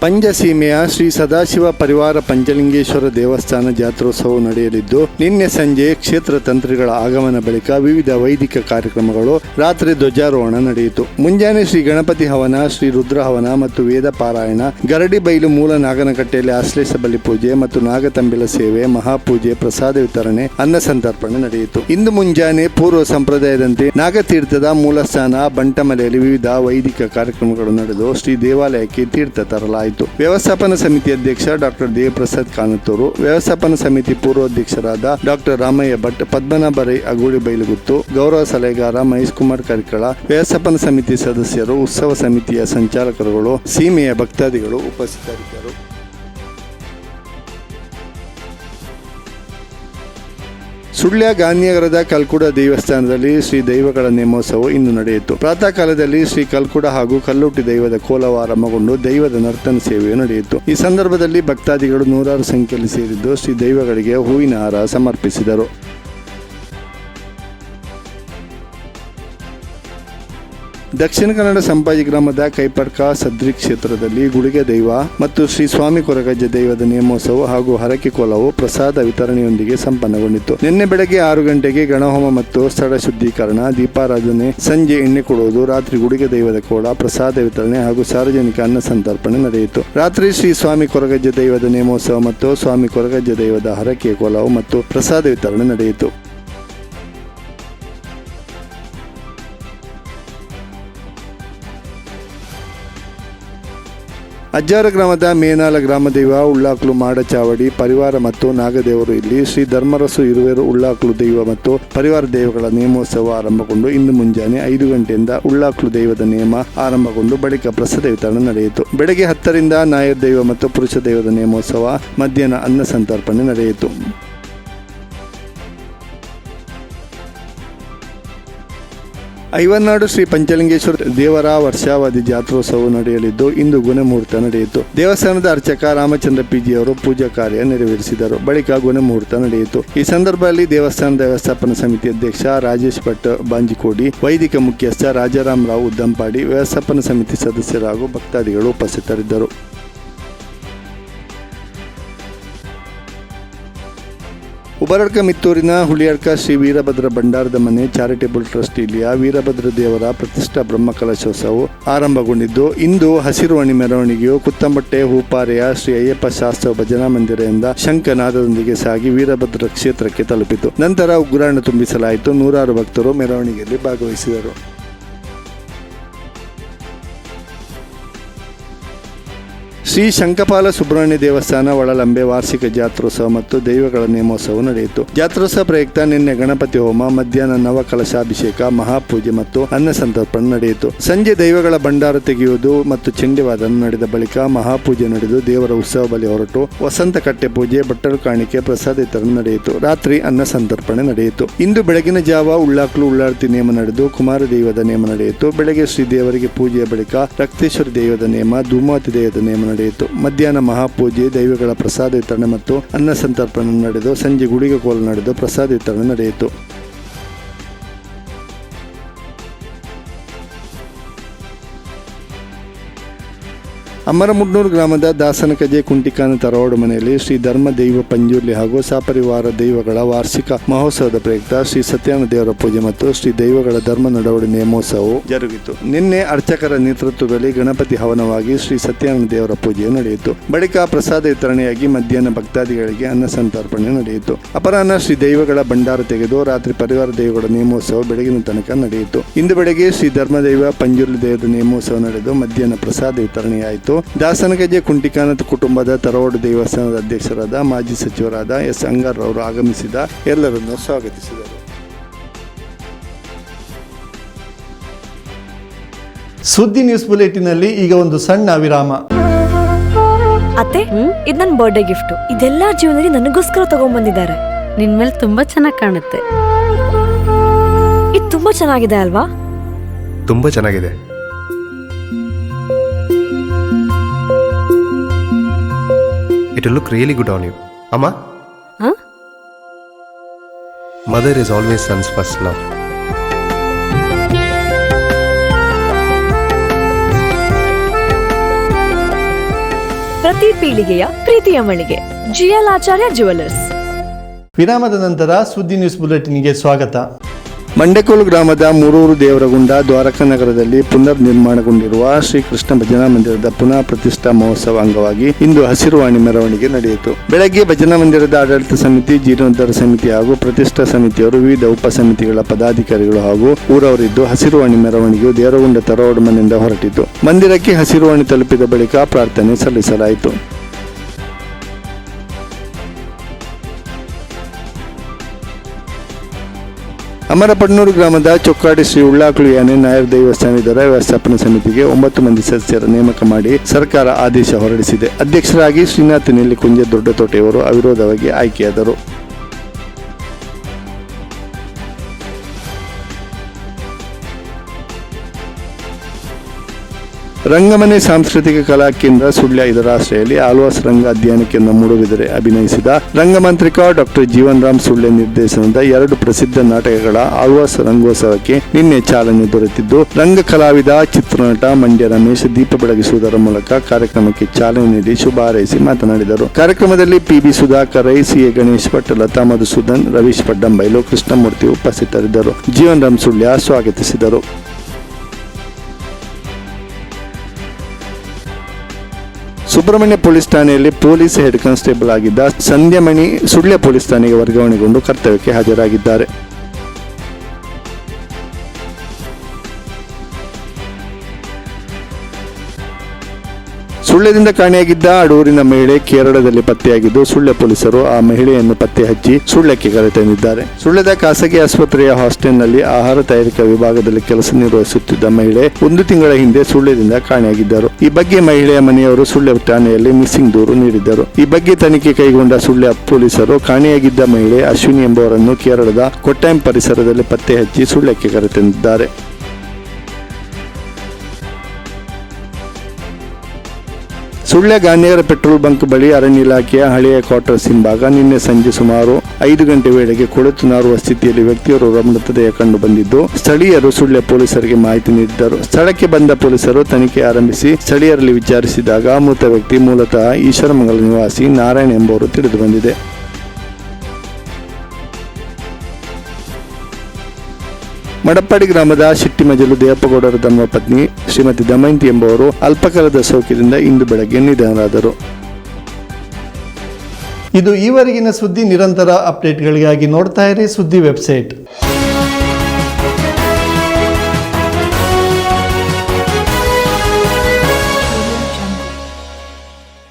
ಪಂಜಸೀಮೆಯ ಶ್ರೀ ಸದಾಶಿವ ಪರಿವಾರ ಪಂಚಲಿಂಗೇಶ್ವರ ದೇವಸ್ಥಾನ ಜಾತ್ರೋತ್ಸವ ನಡೆಯಲಿದ್ದು, ನಿನ್ನೆ ಸಂಜೆ ಕ್ಷೇತ್ರ ತಂತ್ರಿಗಳ ಆಗಮನ ಬಳಿಕ ವಿವಿಧ ವೈದಿಕ ಕಾರ್ಯಕ್ರಮಗಳು, ರಾತ್ರಿ ಧ್ವಜಾರೋಹಣ ನಡೆಯಿತು. ಮುಂಜಾನೆ ಶ್ರೀ ಗಣಪತಿ ಹವನ, ಶ್ರೀ ರುದ್ರ ಹವನ ಮತ್ತು ವೇದ ಪಾರಾಯಣ, ಗರಡಿ ಬೈಲು ಮೂಲ ನಾಗನಕಟ್ಟೆಯಲ್ಲಿ ಆಶ್ಲೇಷ ಬಲಿ ಪೂಜೆ ಮತ್ತು ನಾಗತಂಬಿಲ ಸೇವೆ, ಮಹಾಪೂಜೆ, ಪ್ರಸಾದ ವಿತರಣೆ, ಅನ್ನ ಸಂತರ್ಪಣೆ ನಡೆಯಿತು. ಇಂದು ಮುಂಜಾನೆ ಪೂರ್ವ ಸಂಪ್ರದಾಯದಂತೆ ನಾಗತೀರ್ಥದ ಮೂಲಸ್ಥಾನ, ಬಂಟಮಲೆಯಲ್ಲಿ ವಿವಿಧ ವೈದಿಕ ಕಾರ್ಯಕ್ರಮಗಳು ನಡೆದು ಶ್ರೀ ದೇವಾಲಯಕ್ಕೆ ತೀರ್ಥ ತರಲಾಯಿತು. ವ್ಯವಸ್ಥಾಪನಾ ಸಮಿತಿ ಅಧ್ಯಕ್ಷ ಡಾಕ್ಟರ್ ದೇವಪ್ರಸಾದ್ ಕಾನತ್ತೂರು ವ್ಯವಸ್ಥಾಪನಾ ಸಮಿತಿ ಪೂರ್ವಾಧ್ಯಕ್ಷರಾದ ಡಾಕ್ಟರ್ ರಾಮಯ್ಯ ಭಟ್ ಪದ್ಮನಾಭ ರೈ ಅಗೂಳಿ ಬೈಲಗುತ್ತು, ಗೌರವ ಸಲಹೆಗಾರ ಮಹೇಶ್ ಕುಮಾರ್ ಕರಿಕಳ, ವ್ಯವಸ್ಥಾಪನಾ ಸಮಿತಿ ಸದಸ್ಯರು, ಉತ್ಸವ ಸಮಿತಿಯ ಸಂಚಾಲಕರುಗಳು, ಸೀಮೆಯ ಭಕ್ತಾದಿಗಳು ಉಪಸ್ಥಿತರಿದ್ದರು. ಸುಳ್ಯ ಗಾಂಧಿನಗರದ ಕಲ್ಕುಡ ದೇವಸ್ಥಾನದಲ್ಲಿ ಶ್ರೀ ದೈವಗಳ ನೇಮೋತ್ಸವ ಇಂದು ನಡೆಯಿತು. ಪ್ರಾತಃ ಕಾಲದಲ್ಲಿ ಶ್ರೀ ಕಲ್ಕುಡ ಹಾಗೂ ಕಲ್ಲುಟ್ಟಿ ದೈವದ ಕೋಲವ ಆರಂಭಗೊಂಡು ದೈವದ ನರ್ತನ ಸೇವೆಯು ನಡೆಯಿತು. ಈ ಸಂದರ್ಭದಲ್ಲಿ ಭಕ್ತಾದಿಗಳು ನೂರಾರು ಸಂಖ್ಯೆಯಲ್ಲಿ ಸೇರಿದ್ದು ಶ್ರೀ ದೈವಗಳಿಗೆ ಹೂವಿನ ಹಾರ ಸಮರ್ಪಿಸಿದರು. ದಕ್ಷಿಣ ಕನ್ನಡ ಸಂಪಾಜಿ ಗ್ರಾಮದ ಕೈಪಡ್ಕ ಸದ್ರಿ ಕ್ಷೇತ್ರದಲ್ಲಿ ಗುಡಿಗೆ ದೈವ ಮತ್ತು ಶ್ರೀ ಸ್ವಾಮಿ ಕೊರಗಜ್ಜ ದೈವದ ನೇಮೋತ್ಸವ ಹಾಗೂ ಹರಕೆ ಕೋಲವು ಪ್ರಸಾದ ವಿತರಣೆಯೊಂದಿಗೆ ಸಂಪನ್ನಗೊಂಡಿತು ನಿನ್ನೆ ಬೆಳಗ್ಗೆ ಆರು ಗಂಟೆಗೆ ಗಣಹೋಮ ಮತ್ತು ಸ್ಥಳ ಶುದ್ಧೀಕರಣ, ದೀಪಾರಾಧನೆ, ಸಂಜೆ ಎಣ್ಣೆ ಕೊಡುವುದು, ರಾತ್ರಿ ಗುಡಿಗೆ ದೈವದ ಕೋಲ, ಪ್ರಸಾದ ವಿತರಣೆ ಹಾಗೂ ಸಾರ್ವಜನಿಕ ಅನ್ನ ಸಂತರ್ಪಣೆ ನಡೆಯಿತು. ರಾತ್ರಿ ಶ್ರೀ ಸ್ವಾಮಿ ಕೊರಗಜ್ಜ ದೈವದ ನೇಮೋತ್ಸವ ಮತ್ತು ಸ್ವಾಮಿ ಕೊರಗಜ್ಜ ದೈವದ ಹರಕೆ ಕೋಲವು ಮತ್ತು ಪ್ರಸಾದ ವಿತರಣೆ ನಡೆಯಿತು. ಅಜ್ಜಾರ ಗ್ರಾಮದ ಮೇನಾಲ ಗ್ರಾಮದೈವ ಉಳ್ಳಾಕ್ಲು ಮಾಡಚಾವಡಿ, ಪರಿವಾರ ಮತ್ತು ನಾಗದೇವರು ಇಲ್ಲಿ ಶ್ರೀ ಧರ್ಮರಸು ಇರುವೆರು ಉಳ್ಳಾಕ್ಲು ದೈವ ಮತ್ತು ಪರಿವಾರ ದೈವಗಳ ನೇಮೋತ್ಸವ ಆರಂಭಗೊಂಡು ಇಂದು ಮುಂಜಾನೆ ಐದು ಗಂಟೆಯಿಂದ ಉಳ್ಳಾಕ್ಲು ದೈವದ ನೇಮ ಆರಂಭಗೊಂಡು ಬಳಿಕ ಪ್ರಸಾದ ವಿತರಣೆ ನಡೆಯಿತು. ಬೆಳಗ್ಗೆ ಹತ್ತರಿಂದ ನಾಯರ್ ದೈವ ಮತ್ತು ಪುರುಷ ದೈವದ ನೇಮೋತ್ಸವ, ಮಧ್ಯಾಹ್ನ ಅನ್ನ ಸಂತರ್ಪಣೆ ನಡೆಯಿತು. ಐವನ್ನಾಡು ಶ್ರೀ ಪಂಚಲಿಂಗೇಶ್ವರ ದೇವರ ವರ್ಷಾವಧಿ ಜಾತ್ರೋತ್ಸವ ನಡೆಯಲಿದ್ದು, ಇಂದು ಗುಣಮೂರ್ತ ನಡೆಯಿತು. ದೇವಸ್ಥಾನದ ಅರ್ಚಕ ರಾಮಚಂದ್ರ ಪಿಜಿ ಅವರು ಪೂಜಾ ಕಾರ್ಯ ನೆರವೇರಿಸಿದರು. ಬಳಿಕ ಗುಣಮೂರ್ತ ನಡೆಯಿತು. ಈ ಸಂದರ್ಭದಲ್ಲಿ ದೇವಸ್ಥಾನದ ವ್ಯವಸ್ಥಾಪನಾ ಸಮಿತಿ ಅಧ್ಯಕ್ಷ ರಾಜೇಶ್ ಭಟ್ ಬಾಂಜಿಕೋಡಿ, ವೈದಿಕ ಮುಖ್ಯಸ್ಥ ರಾಜಾರಾಮ್ ರಾವ್ ಉದ್ದಂಪಾಡಿ ವ್ಯವಸ್ಥಾಪನಾ ಸಮಿತಿ ಸದಸ್ಯರಾಗೂ ಭಕ್ತಾದಿಗಳು ಉಪಸ್ಥಿತರಿದ್ದರು. ಉಬರಡ್ಕ ಮಿತ್ತೂರಿನ ಹುಳಿಯಡ್ಕ ಶ್ರೀ ವೀರಭದ್ರ ಭಂಡಾರದ ಮನೆ ಚಾರಿಟೇಬಲ್ ಟ್ರಸ್ಟ್ ಇಲ್ಲಿಯ ವೀರಭದ್ರ ದೇವರ ಪ್ರತಿಷ್ಠಾ ಬ್ರಹ್ಮಕಲಶೋತ್ಸವ ಆರಂಭಗೊಂಡಿದ್ದು, ಇಂದು ಹಸಿರುವಣಿ ಮೆರವಣಿಗೆಯು ಕುತ್ತಂಬಟ್ಟೆ, ಹೂಪಾರೆಯ ಶ್ರೀ ಅಯ್ಯಪ್ಪ ಶಾಸ್ತ್ರ ಭಜನಾ ಮಂದಿರದಿಂದ ಶಂಖನಾದದೊಂದಿಗೆ ಸಾಗಿ ವೀರಭದ್ರ ಕ್ಷೇತ್ರಕ್ಕೆ ತಲುಪಿತು. ನಂತರ ಉಗ್ರಾಣ ತುಂಬಿಸಲಾಯಿತು. ನೂರಾರು ಭಕ್ತರು ಮೆರವಣಿಗೆಯಲ್ಲಿ ಭಾಗವಹಿಸಿದರು. ಶ್ರೀ ಶಂಕಪಾಲ ಸುಬ್ರಹ್ಮಣ್ಯ ದೇವಸ್ಥಾನ, ಒಳಲಂಬೆ ವಾರ್ಷಿಕ ಜಾತ್ರೋತ್ಸವ ಮತ್ತು ದೈವಗಳ ನೇಮೋತ್ಸವ ನಡೆಯಿತು. ಜಾತ್ರೋತ್ಸವ ಪ್ರಯುಕ್ತ ನಿನ್ನೆ ಗಣಪತಿ ಹೋಮ, ಮಧ್ಯಾಹ್ನ ನವ ಕಲಶಾಭಿಷೇಕ ಮಹಾಪೂಜೆ ಮತ್ತು ಅನ್ನ ಸಂತರ್ಪಣೆ ನಡೆಯಿತು. ಸಂಜೆ ದೈವಗಳ ಭಂಡಾರ ತೆಗೆಯುವುದು ಮತ್ತು ಚಂಡಿವಾದನ ನಡೆದ ಬಳಿಕ ಮಹಾಪೂಜೆ ನಡೆದು ದೇವರ ಉತ್ಸವ ಬಲಿ ಹೊರಟು. ವಸಂತ ಕಟ್ಟೆ ಪೂಜೆ ಬಟ್ಟಲು ಕಾಣಿಕೆ, ಪ್ರಸಾದ ವಿತರಣೆ ನಡೆಯಿತು. ರಾತ್ರಿ ಅನ್ನ ಸಂತರ್ಪಣೆ ನಡೆಯಿತು. ಇಂದು ಬೆಳಗಿನ ಜಾವ ಉಳ್ಳಾಕ್ಲು ಉಳ್ಳಾರ್ತಿ ನೇಮ ನಡೆದು ಕುಮಾರ ದೈವದ ನೇಮ ನಡೆಯಿತು. ಬೆಳಗ್ಗೆ ಶ್ರೀ ದೇವರಿಗೆ ಪೂಜೆಯ ಬಳಿಕ ರಕ್ತೇಶ್ವರ ದೇವದ ನೇಮ ಧೂಮಾತಿ ದೇವದ ನೇಮ ನಡೆಯಿತು. ಮಧ್ಯಾಹ್ನ ಮಹಾಪೂಜೆ, ದೈವಗಳ ಪ್ರಸಾದ ವಿತರಣೆ ಮತ್ತು ಅನ್ನ ಸಂತರ್ಪಣೆ ನಡೆದು, ಸಂಜೆ ಗುಡಿಗೆ ಕೋಲು ನಡೆದು ಪ್ರಸಾದ ವಿತರಣೆ ನಡೆಯಿತು. ಅಮರಮುಡ್ನೂರು ಗ್ರಾಮದ ದಾಸನ ಕಜೆ ಕುಂಟಿಕಾನ ತರವಾಡು ಮನೆಯಲ್ಲಿ ಶ್ರೀ ಧರ್ಮ ದೈವ ಪಂಜುರ್ಲಿ ಹಾಗೂ ಸಪರಿವಾರ ದೈವಗಳ ವಾರ್ಷಿಕ ಮಹೋತ್ಸವದ ಪ್ರಯುಕ್ತ ಶ್ರೀ ಸತ್ಯನಾರಾಯಣ ದೇವರ ಪೂಜೆ ಮತ್ತು ಶ್ರೀ ದೈವಗಳ ಧರ್ಮ ನಡವಳಿ ನೇಮೋತ್ಸವವು ಜರುಗಿತು. ನಿನ್ನೆ ಅರ್ಚಕರ ನೇತೃತ್ವದಲ್ಲಿ ಗಣಪತಿ ಹವನವಾಗಿ ಶ್ರೀ ಸತ್ಯನಾರಾಯಣ ದೇವರ ಪೂಜೆ ನಡೆಯಿತು. ಬಳಿಕ ಪ್ರಸಾದ ವಿತರಣೆಯಾಗಿ ಮಧ್ಯಾಹ್ನ ಭಕ್ತಾದಿಗಳಿಗೆ ಅನ್ನ ಸಂತರ್ಪಣೆ ನಡೆಯಿತು. ಅಪರಾಹ್ನ ಶ್ರೀ ದೈವಗಳ ಭಂಡಾರ ತೆಗೆದು ರಾತ್ರಿ ಪರಿವಾರ ದೈವಗಳ ನೇಮೋತ್ಸವ ಬೆಳಗಿನ ತನಕ ನಡೆಯಿತು. ಇಂದು ಬೆಳಗ್ಗೆ ಶ್ರೀ ಧರ್ಮದೈವ ಪಂಜುರ್ಲಿ ದೇವರ ನೇಮೋತ್ಸವ ನಡೆದು ಮಧ್ಯಾಹ್ನ ಪ್ರಸಾದ ವಿತರಣೆಯಾಯಿತು. ದಾಸನಗಜೆ ಕುಂಟಿಕಾನತ್ ಕುಟುಂಬದ ತರವಾಡು ದೇವಸ್ಥಾನದ ಅಧ್ಯಕ್ಷರಾದ ಮಾಜಿ ಸಚಿವರಾದ ಎಸ್ ಅಂಗಾರ್ ಅವರು ಆಗಮಿಸಿದ ಎಲ್ಲರನ್ನು ಸ್ವಾಗತಿಸಿದರು. ಸುದ್ದಿ ನ್ಯೂಸ್ ಬುಲೆಟಿನಲ್ಲಿ ಈಗ ಒಂದು ಸಣ್ಣ ವಿರಾಮ. ಅತ್ತೆ ಇದು ನನ್ನ ಬರ್ಡೇ ಗಿಫ್ಟ್ ಇದೆಲ್ಲ ಜೀವನದಲ್ಲಿ ನನಗೋಸ್ಕರ ತಗೊಂಡ್ಬಂದಿದ್ದಾರೆ ನಿನ್ ಮೇಲೆ ತುಂಬಾ ಚೆನ್ನಾಗಿ ಕಾಣುತ್ತೆ. ಇದು ತುಂಬಾ ಚೆನ್ನಾಗಿದೆ ಅಲ್ವಾ? ತುಂಬಾ ಚೆನ್ನಾಗಿದೆ. It'll look really good on you. Amma? Huh? Mother is always son's first love. ಪ್ರತಿ ಪೀಳಿಗೆಯ ಪ್ರೀತಿಯ ಮಳಿಗೆ ಜಿಎಲ್ ಆಚಾರ್ಯ ಜುವೆಲ್ಲರ್ಸ್ ವಿರಾಮದ ನಂತರ ಸುದ್ದಿ ನ್ಯೂಸ್ ಬುಲೆಟಿನ್ಗೆ ಸ್ವಾಗತ ಮಂಡೆಕೋಲು ಗ್ರಾಮದ ಮೂರೂರು ದೇವರಗುಂಡ ದ್ವಾರಕಾ ನಗರದಲ್ಲಿ ಪುನರ್ ನಿರ್ಮಾಣಗೊಂಡಿರುವ ಶ್ರೀ ಕೃಷ್ಣ ಭಜನಾ ಮಂದಿರದ ಪುನಃ ಪ್ರತಿಷ್ಠಾ ಮಹೋತ್ಸವ ಅಂಗವಾಗಿ ಇಂದು ಹಸಿರುವಾಣಿ ಮೆರವಣಿಗೆ ನಡೆಯಿತು. ಬೆಳಗ್ಗೆ ಭಜನಾ ಮಂದಿರದ ಆಡಳಿತ ಸಮಿತಿ, ಜೀರ್ಣೋದ್ಧಾರ ಸಮಿತಿ ಹಾಗೂ ಪ್ರತಿಷ್ಠಾ ಸಮಿತಿಯವರು ವಿವಿಧ ಉಪ ಸಮಿತಿಗಳ ಪದಾಧಿಕಾರಿಗಳು ಹಾಗೂ ಊರವರಿದ್ದು ಹಸಿರುವಾಣಿ ಮೆರವಣಿಗೆಯು ದೇವರಗುಂಡ ತರೋಡ್ ಮನೆಯಿಂದ ಹೊರಟಿತು. ಮಂದಿರಕ್ಕೆ ಹಸಿರುವಾಣಿ ತಲುಪಿದ ಬಳಿಕ ಪ್ರಾರ್ಥನೆ ಸಲ್ಲಿಸಲಾಯಿತು. ಅಮರಪಡ್ನೂರು ಗ್ರಾಮದ ಚೊಕ್ಕಾಡಿ ಶ್ರೀ ಉಳ್ಳಾಕುಳಿ ಯಾನೆ ನಾಯರ್ ದೇವಸ್ಥಾನದ ವ್ಯವಸ್ಥಾಪನಾ ಸಮಿತಿಗೆ ಒಂಬತ್ತು ಮಂದಿ ಸದಸ್ಯರ ನೇಮಕ ಮಾಡಿ ಸರ್ಕಾರ ಆದೇಶ ಹೊರಡಿಸಿದೆ. ಅಧ್ಯಕ್ಷರಾಗಿ ಶ್ರೀನಾಥ್ ನೆಲ್ಲಿಕುಂಜೆ ದೊಡ್ಡತೋಟೆಯವರು ಅವಿರೋಧವಾಗಿ ಆಯ್ಕೆಯಾದರು. ರಂಗಮನೆ ಸಾಂಸ್ಕೃತಿಕ ಕಲಾ ಕೇಂದ್ರ ಸುಳ್ಯ ಇದರ ಆಶ್ರಯದಲ್ಲಿ ಆಳ್ವಾಸ್ ರಂಗ ಅಧ್ಯಯನ ಕೇಂದ್ರ ಮೂಡುಬಿದರೆ ಅಭಿನಯಿಸಿದ ರಂಗಮಂತ್ರಿಕ ಡಾಕ್ಟರ್ ಜೀವನ್ ರಾಮ್ ಸುಳ್ಯ ನಿರ್ದೇಶನದ ಎರಡು ಪ್ರಸಿದ್ಧ ನಾಟಕಗಳ ಆಳ್ವಾಸ್ ರಂಗೋತ್ಸವಕ್ಕೆ ನಿನ್ನೆ ಚಾಲನೆ ದೊರೆತಿದ್ದು, ರಂಗ ಕಲಾವಿದ, ಚಿತ್ರನಟ ಮಂಡ್ಯ ರಮೇಶ್ ದೀಪ ಬೆಳಗಿಸುವುದರ ಮೂಲಕ ಕಾರ್ಯಕ್ರಮಕ್ಕೆ ಚಾಲನೆ ನೀಡಿ ಶುಭ ಹಾರೈಸಿ ಮಾತನಾಡಿದರು. ಕಾರ್ಯಕ್ರಮದಲ್ಲಿ ಪಿಬಿ ಸುಧಾಕರ್ ರೈ ಸಿಎ ಗಣೇಶ್ ಭಟ್, ಲತಾ ಮಧುಸೂದನ್, ರವೀಶ್ ಪಡ್ಡಂಬೈಲು, ಕೃಷ್ಣಮೂರ್ತಿ ಉಪಸ್ಥಿತರಿದ್ದರು. ಜೀವನ್ ರಾಮ್ ಸುಳ್ಯ ಸ್ವಾಗತಿಸಿದರು. ಸುಬ್ರಹ್ಮಣ್ಯ ಪೊಲೀಸ್ ಠಾಣೆಯಲ್ಲಿ ಪೊಲೀಸ್ ಹೆಡ್ ಕಾನ್ಸ್ಟೇಬಲ್ ಆಗಿದ್ದ ಸಂಧ್ಯಾಮಣಿ ಸುಳ್ಯ ಪೊಲೀಸ್ ಠಾಣೆಗೆ ವರ್ಗಾವಣೆಗೊಂಡು ಕರ್ತವ್ಯಕ್ಕೆ ಹಾಜರಾಗಿದ್ದಾರೆ. ಸುಳ್ಯದಿಂದ ಕಾಣೆಯಾಗಿದ್ದ ಅಡೂರಿನ ಮಹಿಳೆ ಕೇರಳದಲ್ಲಿ ಪತ್ತೆಯಾಗಿದ್ದು ಸುಳ್ಯ ಪೊಲೀಸರು ಆ ಮಹಿಳೆಯನ್ನು ಪತ್ತೆ ಹಚ್ಚಿ ಸುಳ್ಯಕ್ಕೆ ಕರೆತಂದಿದ್ದಾರೆ ಸುಳ್ಳದ ಖಾಸಗಿ ಆಸ್ಪತ್ರೆಯ ಹಾಸ್ಟೆಲ್ನಲ್ಲಿ ಆಹಾರ ತಯಾರಿಕಾ ವಿಭಾಗದಲ್ಲಿ ಕೆಲಸ ನಿರ್ವಹಿಸುತ್ತಿದ್ದ ಮಹಿಳೆ ಒಂದು ತಿಂಗಳ ಹಿಂದೆ ಸುಳ್ಳ್ಯದಿಂದ ಕಾಣೆಯಾಗಿದ್ದರು. ಈ ಬಗ್ಗೆ ಮಹಿಳೆಯ ಮನೆಯವರು ಸುಳ್ಯ ಠಾಣೆಯಲ್ಲಿ ಮಿಸ್ಸಿಂಗ್ ದೂರು ನೀಡಿದ್ದರು. ಈ ಬಗ್ಗೆ ತನಿಖೆ ಕೈಗೊಂಡ ಸುಳ್ಯ ಪೊಲೀಸರು ಕಾಣೆಯಾಗಿದ್ದ ಮಹಿಳೆ ಅಶ್ವಿನಿ ಎಂಬುವರನ್ನು ಕೇರಳದ ಕೊಟ್ಟಾಯಂ ಪರಿಸರದಲ್ಲಿ ಪತ್ತೆ ಹಚ್ಚಿ ಸುಳ್ಯಕ್ಕೆ ಕರೆತಂದಿದ್ದಾರೆ ಸುಳ್ಯ ಗಾನೇರ ಪೆಟ್ರೋಲ್ ಬಂಕ್ ಬಳಿ ಅರಣ್ಯ ಇಲಾಖೆಯ ಹಳೆಯ ಕ್ವಾರ್ಟರ್ಸ್ ಹಿಂಭಾಗ ನಿನ್ನೆ ಸಂಜೆ ಸುಮಾರು ಐದು ಗಂಟೆ ವೇಳೆಗೆ ಕೊಳೆತು ನಾರುವ ಸ್ಥಿತಿಯಲ್ಲಿ ವ್ಯಕ್ತಿಯೋರ್ವರ ಮೃತದೇಹ ಕಂಡು ಬಂದಿದ್ದು, ಸ್ಥಳೀಯರು ಸುಳ್ಯ ಪೊಲೀಸರಿಗೆ ಮಾಹಿತಿ ನೀಡಿದ್ದರು. ಸ್ಥಳಕ್ಕೆ ಬಂದ ಪೊಲೀಸರು ತನಿಖೆ ಆರಂಭಿಸಿ ಸ್ಥಳೀಯರಲ್ಲಿ ವಿಚಾರಿಸಿದಾಗ ಮೃತ ವ್ಯಕ್ತಿ ಮೂಲತಃ ಈಶ್ವರಮಂಗಲ ನಿವಾಸಿ ನಾರಾಯಣ್ ಎಂಬುವರು ತಿಳಿದು ಬಂದಿದೆ ಮಡಪ್ಪಾಡಿ ಗ್ರಾಮದ ಶಿಟ್ಟಿಮಜಲು ದೇವಪ್ಪಗೌಡರ ಧರ್ಮಪತ್ನಿ ಶ್ರೀಮತಿ ದಮಯಂತಿ ಎಂಬುವರು ಅಲ್ಪಕಾಲದ ಸೋಂಕಿನಿಂದ ಇಂದು ಬೆಳಗ್ಗೆ ನಿಧನರಾದರು. ಇದು ಈವರೆಗಿನ ಸುದ್ದಿ ನಿರಂತರ ಅಪ್ಡೇಟ್ಗಳಿಗಾಗಿ ನೋಡ್ತಾ ಇರಿ ಸುದ್ದಿ ವೆಬ್ಸೈಟ್.